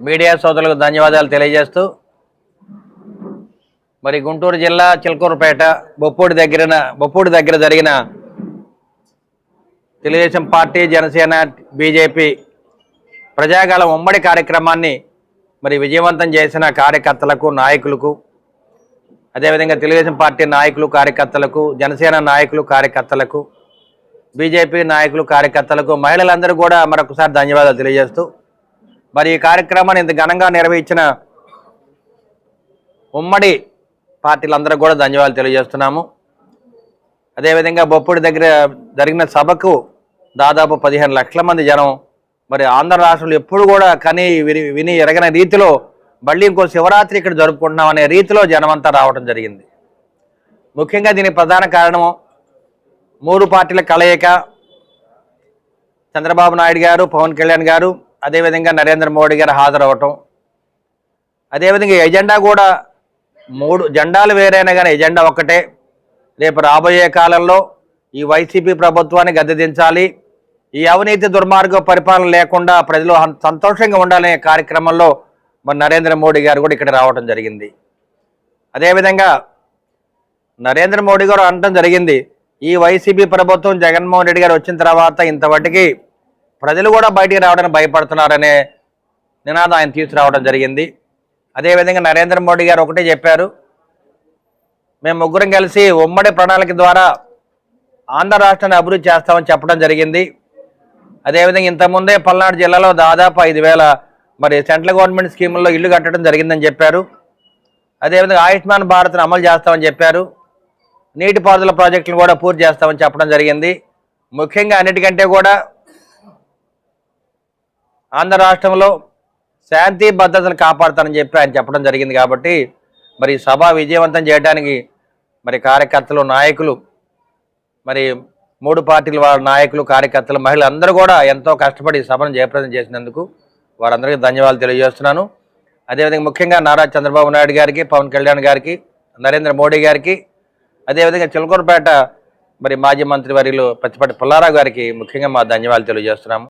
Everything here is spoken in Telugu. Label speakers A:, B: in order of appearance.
A: మీడియా సోదరులకు ధన్యవాదాలు తెలియజేస్తూ మరి గుంటూరు జిల్లా చిలకూరుపేట బొప్పూడి దగ్గర బొప్పూడి దగ్గర జరిగిన తెలుగుదేశం పార్టీ జనసేన బీజేపీ ప్రజాగాలం ఉమ్మడి కార్యక్రమాన్ని మరి విజయవంతం చేసిన కార్యకర్తలకు నాయకులకు అదేవిధంగా తెలుగుదేశం పార్టీ నాయకులు కార్యకర్తలకు జనసేన నాయకులు కార్యకర్తలకు బీజేపీ నాయకులు కార్యకర్తలకు మహిళలందరూ కూడా మరొకసారి ధన్యవాదాలు తెలియజేస్తూ మరి ఈ కార్యక్రమాన్ని ఇంత ఘనంగా నిర్వహించిన ఉమ్మడి పార్టీలందరూ కూడా ధన్యవాదాలు తెలియజేస్తున్నాము. అదేవిధంగా బొప్పుడి దగ్గర జరిగిన సభకు దాదాపు పదిహేను లక్షల మంది జనం మరి ఆంధ్ర రాష్ట్రంలో ఎప్పుడు కూడా కని విని- విని ఎరగని రీతిలో మళ్ళీ ఇంకో శివరాత్రి ఇక్కడ జరుపుకుంటున్నాం అనే రీతిలో జనమంతా రావడం జరిగింది. ముఖ్యంగా దీనికి ప్రధాన కారణము మూడు పార్టీల కలయిక. చంద్రబాబు నాయుడు గారు పవన్ కళ్యాణ్ గారు అదేవిధంగా నరేంద్ర మోడీ గారు హాజరవటం అదేవిధంగా ఎజెండా కూడా మూడు జెండాలు వేరైనా కానీ ఎజెండా ఒక్కటే. రేపు రాబోయే కాలంలో ఈ వైసీపీ ప్రభుత్వాన్ని గద్దెదించాలి. ఈ అవినీతి దుర్మార్గ పరిపాలన లేకుండా ప్రజలు సంతోషంగా ఉండాలనే కార్యక్రమంలో మరి నరేంద్ర మోడీ గారు కూడా ఇక్కడ రావడం జరిగింది. అదేవిధంగా నరేంద్ర మోడీ గారు అనడం జరిగింది. ఈ వైసీపీ ప్రభుత్వం జగన్మోహన్ రెడ్డి గారు వచ్చిన తర్వాత ఇంతవరకు ప్రజలు కూడా బయటికి రావడానికి భయపడుతున్నారనే నినాదం ఆయన తీసుకురావడం జరిగింది. అదేవిధంగా నరేంద్ర మోడీ గారు ఒకటే చెప్పారు మేము ముగ్గురం కలిసి ఉమ్మడి ప్రణాళిక ద్వారా ఆంధ్ర రాష్ట్రాన్ని అభివృద్ధి చేస్తామని చెప్పడం జరిగింది. అదేవిధంగా ఇంతకుముందే పల్నాడు జిల్లాలో దాదాపు ఐదు వేల మరి సెంట్రల్ గవర్నమెంట్ స్కీముల్లో ఇల్లు కట్టడం జరిగిందని చెప్పారు. అదేవిధంగా ఆయుష్మాన్ భారత్ను అమలు చేస్తామని చెప్పారు. నీటిపారుదల ప్రాజెక్టులు కూడా పూర్తి చేస్తామని చెప్పడం జరిగింది. ముఖ్యంగా అన్నిటికంటే కూడా ఆంధ్ర రాష్ట్రంలో శాంతి భద్రతను కాపాడుతానని చెప్పి ఆయన చెప్పడం జరిగింది కాబట్టి మరి సభ విజయవంతం చేయడానికి మరి కార్యకర్తలు నాయకులు మరి మూడు పార్టీల వారి నాయకులు కార్యకర్తలు మహిళలు అందరూ కూడా ఎంతో కష్టపడి సభను జయప్రదం చేసినందుకు వారందరికీ ధన్యవాదాలు తెలియజేస్తున్నాను. అదేవిధంగా ముఖ్యంగా నారా చంద్రబాబు నాయుడు గారికి పవన్ కళ్యాణ్ గారికి నరేంద్ర మోడీ గారికి అదేవిధంగా చిలకూరుపేట మరి మాజీ మంత్రి వర్యులు పచ్చిపాటి పుల్లారావు గారికి ముఖ్యంగా మా ధన్యవాదాలు తెలియజేస్తున్నాము.